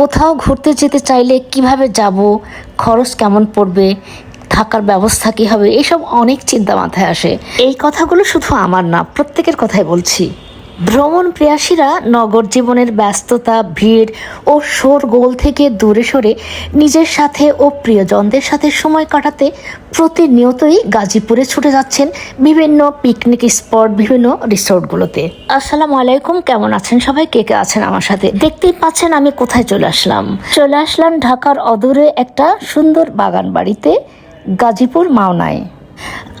কোথাও ঘুরতে যেতে চাইলে কীভাবে যাব, খরচ কেমন পড়বে, থাকার ব্যবস্থা কী হবে এইসব অনেক চিন্তা মাথায় আসে। এই কথাগুলো শুধু আমার না, প্রত্যেকের কথাই বলছি। ভ্রমণ প্রিয়াসীরা নগর জীবনের ব্যস্ততা, ভিড় ও শোরগোল থেকে দূরে সরে নিজের সাথে ও প্রিয়জনদের সাথে সময় কাটাতে প্রতিনিয়তই গাজীপুরে ছুটে যাচ্ছেন বিভিন্ন পিকনিক স্পট, বিভিন্ন রিসোর্টগুলোতে। আসসালামু আলাইকুম, কেমন আছেন সবাই? কে কে আছেন আমার সাথে? দেখতেই পাচ্ছেন আমি কোথায় চলে আসলাম। চলে আসলাম ঢাকার অদূরে একটা সুন্দর বাগান বাড়িতে গাজীপুর মাওনায়।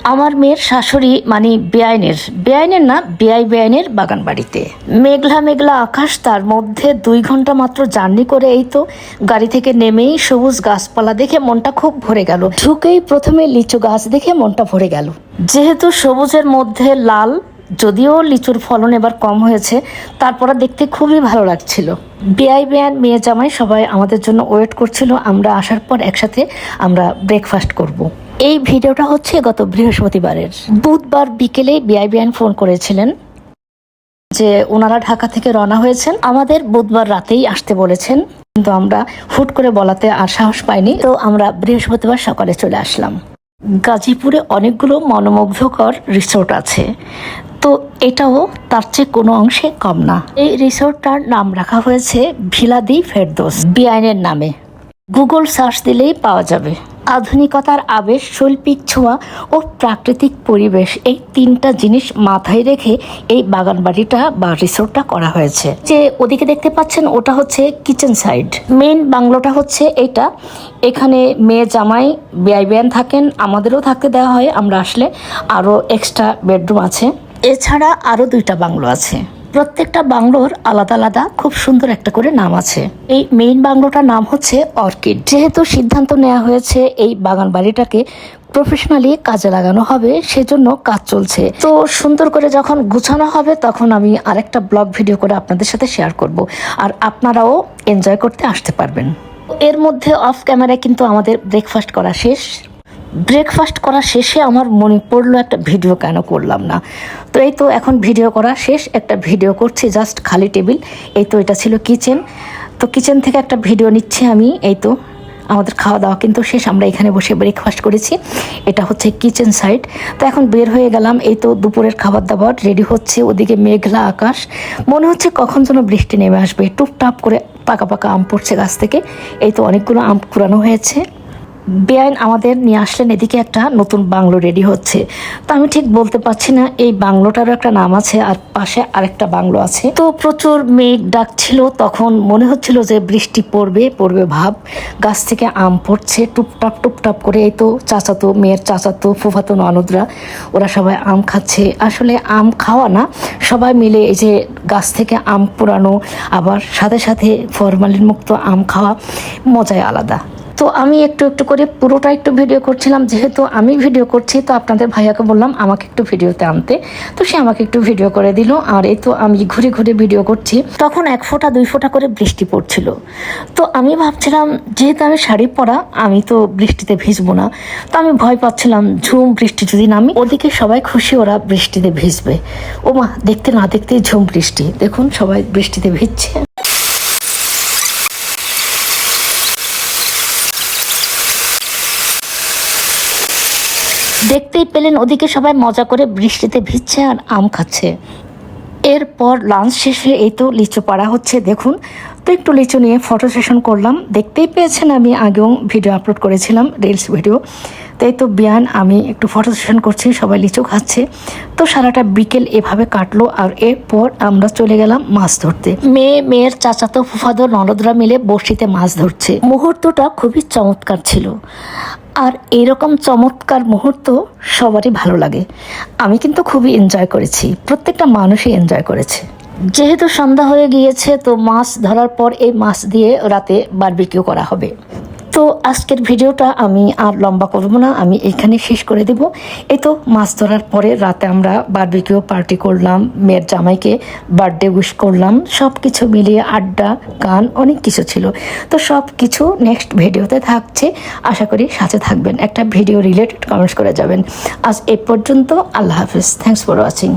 আমার মেয়ের শাশুড়ি মানে বেআইনের বেআইনের না, বেআই বেআইনের বাগান বাড়িতে মেঘলা মেঘলা আকাশ, তার মধ্যে দুই ঘণ্টা মাত্র জার্নি করে এই তো গাড়ি থেকে নেমেই সবুজ গাছপালা দেখে মনটা খুব ভরে গেল। ঢুকেই প্রথমে লিচু গাছ দেখে মনটা ভরে গেল। যেহেতু সবুজের মধ্যে লাল যদিও লিচুর ফলন এবার কম হয়েছে, তারপরে দেখতে খুবই ভালো লাগছিল। বিআই বেয়ান মেয়ে জামাই সবাই আমাদের জন্য ওয়েট করছিল, আমরা আসার পর একসাথে আমরা ব্রেকফাস্ট করব। এই ভিডিওটা হচ্ছে গত বৃহস্পতিবারের। বুধবার বিকেলে বেআই বেয়ান ফোন করেছিলেন যে ওনারা ঢাকা থেকে রওনা হয়েছেন। আমাদের বুধবার রাতেই আসতে বলেছেন, কিন্তু আমরা হুট করে বলাতে আর সাহস পাইনি, তো আমরা বৃহস্পতিবার সকালে চলে আসলাম। গাজীপুরে অনেকগুলো মনোমুগ্ধকর রিসোর্ট আছে। তো এটাও তার চেয়ে কোনো অংশে কম না। এই রিসোর্টটার নাম রাখা হয়েছে ভিলাদি ফেরদোস। বিআইনের নামে। গুগল সার্চ দিলেই পাওয়া যাবে। আধুনিকতার আবেশ, শৈল্পিক ছোঁয়া ও প্রাকৃতিক পরিবেশ এই তিনটা জিনিস মাথায় রেখে এই বাগান বাড়িটা বা রিসোর্টটা করা হয়েছে। যে ওদিকে দেখতে পাচ্ছেন ওটা হচ্ছে কিচেন সাইড। মেন বাংলোটা হচ্ছে এটা। এখানে মেয়ে জামাই বেআই বেয়ান থাকেন, আমাদেরও থাকতে দেওয়া হয়, আমরা আসলে আরও এক্সট্রা বেডরুম আছে। এছাড়া আরও দুইটা বাংলো আছে। প্রত্যেকটা বাংলোর আলাদা আলাদা খুব সুন্দর একটা করে নাম আছে। এই মেইন বাংলোটার নাম হচ্ছে অর্কিড। যেহেতু সিদ্ধান্ত নেওয়া হয়েছে এই বাগান বাড়িটাকে প্রফেশনালি কাজে লাগানো হবে, সেজন্য কাজ চলছে। তো সুন্দর করে যখন গুছানো হবে, তখন আমি আরেকটা ব্লগ ভিডিও করে আপনাদের সাথে শেয়ার করব। আর আপনারাও এনজয় করতে আসতে পারবেন। এর মধ্যে অফ ক্যামেরায় কিন্তু আমাদের ব্রেকফাস্ট করা শেষ। ব্রেকফাস্ট করা শেষে আমার মনে পড়ল একটা ভিডিও কেন করলাম না। তো এই তো এখন ভিডিও করা শেষ, একটা ভিডিও করছি জাস্ট খালি টেবিল এই তো এটা ছিল কিচেন তো কিচেন থেকে একটা ভিডিও নিচ্ছি আমি, এই তো আমাদের খাওয়া দাওয়া কিন্তু শেষ, আমরা এখানে বসে ব্রেকফাস্ট করেছি। এটা হচ্ছে কিচেন সাইড তো এখন বের হয়ে গেলাম, এই তো দুপুরের খাবার দাবার রেডি হচ্ছে, ওদিকে মেঘলা আকাশ। মনে হচ্ছে কখন যেন বৃষ্টি নেমে আসবে, টুপটাপ করে পাকা পাকা আম পড়ছে গাছ থেকে। এই তো অনেকগুলো আম কুড়ানো হয়েছে। বেআইন আমাদের নিয়ে আসলেন এদিকে একটা নতুন বাংলো রেডি হচ্ছে। তো আমি ঠিক বলতে পারছি না, এই বাংলোটারও একটা নাম আছে আর পাশে আরেকটা বাংলো আছে। তো প্রচুর মেঘ ডাকছিল, তখন মনে হচ্ছিল যে বৃষ্টি পড়বে পড়বে ভাব। গাছ থেকে আম পড়ছে, টুপটাপ টুপটাপ করে এই তো চাচাতো মেয়ের চাচাতো, ফুফাতো, ননদরা, ওরা সবাই আম খাচ্ছে। আসলে আম খাওয়া না, সবাই মিলে এই যে গাছ থেকে আম পোড়ানো, আবার সাথে সাথে ফরমালিন মুক্ত আম খাওয়া মজাই আলাদা। তো আমি একটু একটু করে পুরোটা একটু ভিডিও করছিলাম, যেহেতু আমি ভিডিও করছি, তো আপনাদের ভাইয়াকে বললাম আমাকে একটু ভিডিওতে আনতে। তো সে আমাকে একটু ভিডিও করে দিল, আর এই তো আমি ঘুরে ঘুরে ভিডিও করছি। তখন এক ফোঁটা, দুই ফোঁটা করে বৃষ্টি পড়ছিল। তো আমি ভাবছিলাম, যেহেতু আমি শাড়ি পরা, আমি তো বৃষ্টিতে ভিজবো না। তো আমি ভয় পাচ্ছিলাম, ঝুম বৃষ্টি যদি নামি, ওদিকে সবাই খুশি, ওরা বৃষ্টিতে ভিজবে। ও মা দেখতে না দেখতে ঝুম বৃষ্টি। দেখুন সবাই বৃষ্টিতে ভিজছে। দেখতেই পেলেন ওদিকে সবাই মজা করে বৃষ্টিতে ভিজছে আর আম খাচ্ছে। এরপর লাঞ্চ শেষে এই তো লিচু পাড়া হচ্ছে, দেখুন। তো একটু লিচু নিয়ে ফটো সেশন করলাম। দেখতেই পেয়েছেন আমি আগেও ভিডিও আপলোড করেছিলাম রিলস ভিডিও তো এই তো বিয়ান, আমি একটু ফটো সেশন করছি, সবাই লিচু খাচ্ছে। তো সারাটা বিকেল এভাবে কাটলো আর এরপর আমরা চলে গেলাম মাছ ধরতে। মেয়ে, মেয়ের চাচাতো ফুফাদো ননদরা মিলে বড়শিতে মাছ ধরছে। মুহূর্তটা খুবই চমৎকার ছিল। আর এরকম চমৎকার মুহূর্ত সবারই ভালো লাগে। আমি কিন্তু খুবই এনজয় করেছি। প্রত্যেকটা মানুষই এনজয় করেছে। যেহেতু সন্ধ্যা হয়ে গিয়েছে, তো মাছ ধরার পর এই মাছ দিয়ে রাতে বারবিকিউ করা হবে। তো আজকের ভিডিওটা আমি আর লম্বা করব না, আমি এখানে শেষ করে দেব। এই তো মাছ ধরার পরে রাতে আমরা বারবিকিউ পার্টি করলাম, মেয়ের জামাইকে বার্থডে উইশ করলাম সব কিছু মিলিয়ে আড্ডা, গান, অনেক কিছু ছিল। তো সব কিছু নেক্সট ভিডিওতে থাকছে, আশা করি সাথে থাকবেন। একটা ভিডিও রিলেটেড কমেন্টস করে যাবেন। আজ এ পর্যন্ত আল্লাহ হাফিজ। Thanks for watching